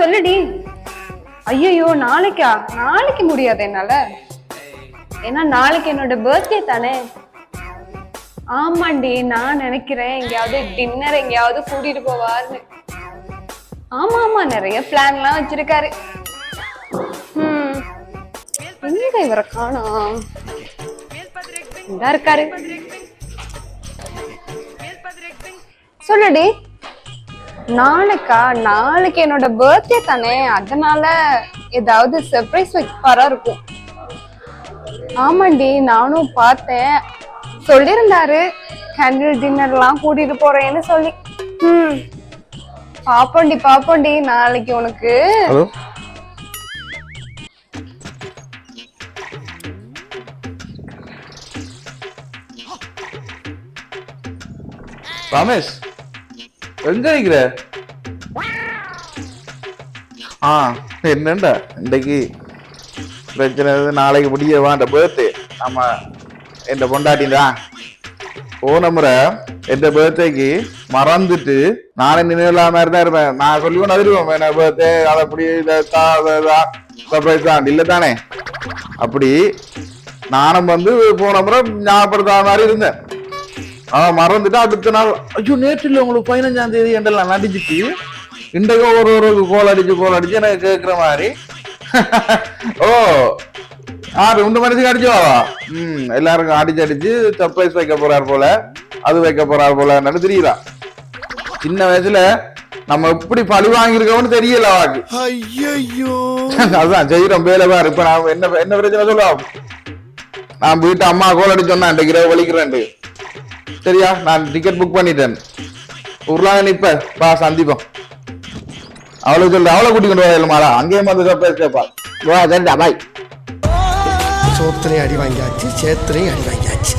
சொல்லுடி. ஐயோ நாளைக்கா? நாளைக்கு முடியாது என்னால. ஏன்னா நாளைக்கு என்னோட பர்த்டே தானே. ஆமாண்டி நான் நினைக்கிறேன் எங்கேயாவது டின்னர் எங்கேயாவது கூட்டிட்டு போவார்னு. ஆமா ஆமா நிறைய பிளான்லாம் வச்சிருக்காரு. எங்க இவரை காணோம்? இதா இருக்காரு. சொல்லுடி. நாளைக்கா? நாளைக்கு என்னோட பர்த்டே தானே. அதனால ஏதாவது சர்ப்ரைஸ் வைப்பாரா இருக்கும். ஆமாண்டி நானும் பார்த்தேன். சொல்லியிருந்தாரு. கேண்டில் டின்னர்லாம் கூட்டிட்டு போறேன்னு சொல்லி. ம். பாப்போண்டி பாப்போண்டி நாளைக்கு உனக்கு. ரமேஷ்? எங்க இருக்கிற ஆ என்னண்டா? இன்னைக்கு பிரச்சனை நாளைக்கு முடிய வாண்ட பேர்த்து நம்ம என் தான் போன முறை என் பேர்த்டேக்கு மறந்துட்டு நானே மாதிரி இருந்தா இருப்பேன். நான் சொல்லிக்கொண்டு அதிருவேன் என்ன பேர்த்டே அதை அப்படி சர்ப்ரைஸ் தான். இல்லை தானே? அப்படி நானும் வந்து போன முறை ஞாபகப்படுத்தாத மாதிரி இருந்தேன். அவன் மறந்துட்டு அடுத்த நாள். ஐயோ நேற்று இல்லை உங்களுக்கு பதினஞ்சாம் தேதி என்றெல்லாம் நடிச்சிட்டு இன்றைக்கு ஒரு ஒரு கோல் அடிச்சு கோல் அடிச்சு எனக்கு கேட்குற மாதிரி. ஓ ஆறு உண்டு மனசுக்கு அடிச்சுவாவா ம் எல்லாருக்கும் அடிச்சு அடிச்சு சர்ப்ரைஸ் வைக்க போறார் போல அது வைக்க போறார் போல தெரியுதா? சின்ன வயசுல நம்ம எப்படி பழி வாங்கியிருக்கோம்னு தெரியல அவாக்கு ஐயோ அதான் செய்யறோம் வேலை பாரு. இப்ப நான் என்ன என்ன பிரச்சனை சொல்லுவோம்? நான் வீட்டு அம்மா கோல் அடிச்சு சொன்னேன் இன்றைக்கு இரவு வலிக்கிறேன் சரியா நான் டிக்கெட் புக் பண்ணிட்டேன். உருளாங்க நிப்ப பா சந்திப்போம். அவளை சொல்ற அவளை கூட்டி கொண்டு வர மாடா அங்கேயும் வந்து சர்ப்ரைஸ் வா சரிடா பாய் சோத்திரையும் அடி வாங்கியாச்சு சேத்திரையும் அடி வாங்கியாச்சு.